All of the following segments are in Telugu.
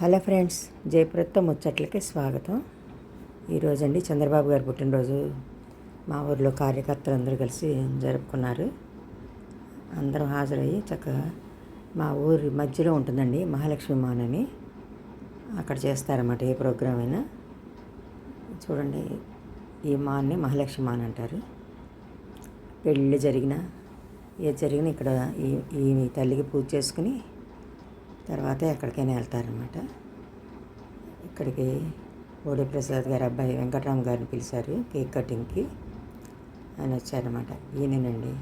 హలో ఫ్రెండ్స్ జయప్రత్తో ముచ్చట్లకి స్వాగతం. ఈరోజండి చంద్రబాబు గారి పుట్టినరోజు. మా ఊర్లో కార్యకర్తలు అందరూ కలిసి జరుపుకున్నారు. అందరం హాజరయ్యి చక్కగా మా ఊరి మధ్యలో ఉంటుందండి మహాలక్ష్మి మాన్ అని. అక్కడ చేస్తారన్నమాట ఏ ప్రోగ్రామ్ అయినా. చూడండి ఈ మాన్ని మహాలక్ష్మి మాన్ అంటారు. పెళ్ళి జరిగిన ఏది జరిగినా ఇక్కడ ఈ ఈ తల్లికి పూజ చేసుకుని తర్వాత ఎక్కడికైనా వెళ్తారనమాట ఇక్కడికి ఓడి ప్రసాద్ గారి అబ్బాయి వెంకటరామ్ గారిని పిలిచారు కేక్ కటింగ్కి ఆయన వచ్చారనమాట ఈయనండి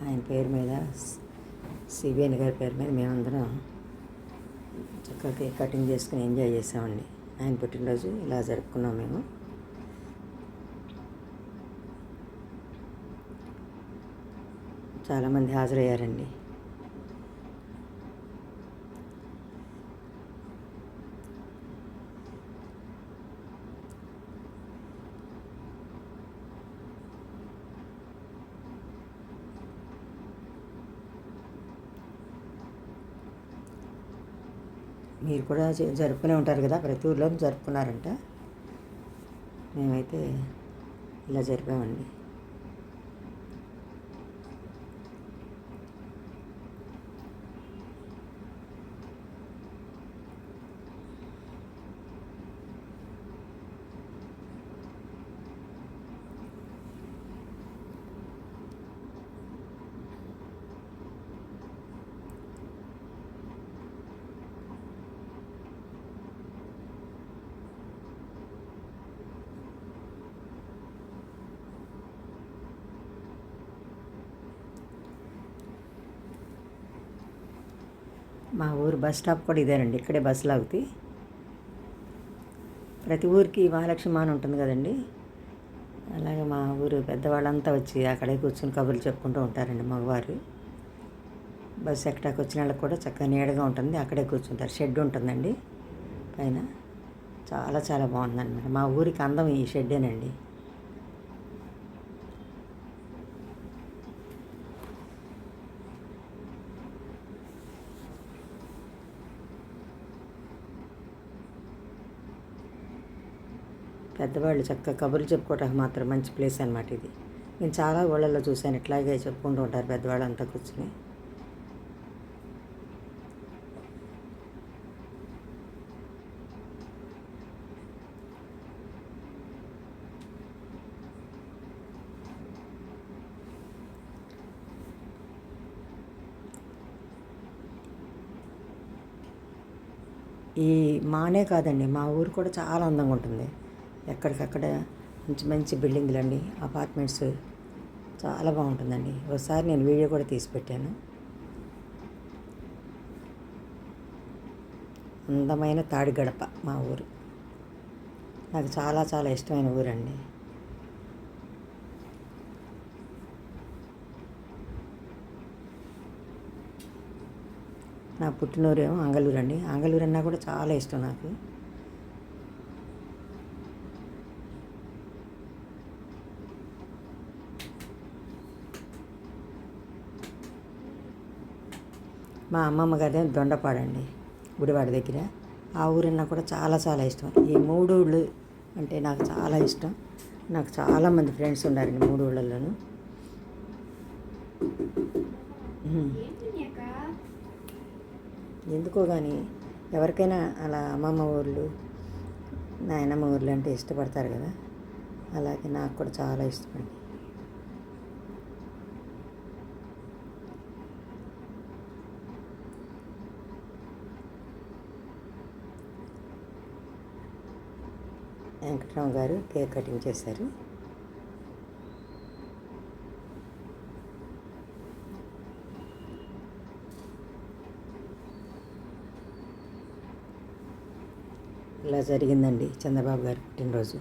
ఆయన పేరు మీద సిబిఎన్ గారి పేరు మీద మేమందరం చక్కగా కేక్ కటింగ్ చేసుకుని ఎంజాయ్ చేసామండి. ఆయన పుట్టినరోజు ఇలా జరుపుకున్నాం మేము. చాలామంది హాజరయ్యారండి. మీరు కూడా జ- జరుపుకునే ఉంటారు కదా ప్రతి ఊర్లో జరుపుకున్నారంట. మేమైతే ఇలా జరిపామండి. మా ఊరు బస్ స్టాప్ కూడా ఇదేనండి ఇక్కడే బస్సులు ఆగుతాయి ప్రతి ఊరికి మహాలక్ష్మి అని ఉంటుంది కదండి. అలాగే మా ఊరు పెద్దవాళ్ళంతా వచ్చి అక్కడే కూర్చొని కబుర్లు చెప్పుకుంటూ ఉంటారండి మగవారు. బస్సు ఎక్కడానికి వచ్చిన వాళ్ళకి కూడా చక్కగా నీడగా ఉంటుంది అక్కడే కూర్చుంటారు. షెడ్ ఉంటుందండి పైన. చాలా చాలా బాగుందన్నమాట. మా ఊరికి అందం ఈ షెడ్డేనండి. పెద్దవాళ్ళు చక్కగా కబుర్లు చెప్పుకోవటానికి మాత్రం మంచి ప్లేస్ అనమాట ఇది. నేను చాలా ఊళ్ళల్లో చూశాను ఇట్లాగే చెప్పుకుంటూ ఉంటారు పెద్దవాళ్ళు అంతా కూర్చుని. ఈ మానే కాదండి మా ఊరు కూడా చాలా అందంగా ఉంటుంది. ఎక్కడికక్కడ మంచి మంచి బిల్డింగ్లు అండి అపార్ట్మెంట్స్ చాలా బాగుంటుందండి. ఒకసారి నేను వీడియో కూడా తీసి పెట్టాను. అందమైన తాడి గడప మా ఊరు. నాకు చాలా చాలా ఇష్టమైన ఊరండి. నా పుట్టినూరేమో అంగళూరు అండి అంగలూరు అన్నా కూడా చాలా ఇష్టం నాకు. మా అమ్మమ్మ గారి దొండపాడండి గుడివాడ దగ్గర. ఆ ఊరన్నా కూడా చాలా చాలా ఇష్టం. ఈ మూడు ఊళ్ళు అంటే నాకు చాలా ఇష్టం. నాకు చాలామంది ఫ్రెండ్స్ ఉన్నారండి మూడు ఊళ్ళల్లోనూ. ఎందుకో కానీ ఎవరికైనా అలా అమ్మమ్మ ఊళ్ళు నాయనమ్మ ఊర్లు అంటే ఇష్టపడతారు కదా. అలాగే నాకు కూడా చాలా ఇష్టమండి వెంకట్రావు గారు కేక్ కటింగ్ చేశారు. ఇలా జరిగిందండి చంద్రబాబు గారి పుట్టినరోజు.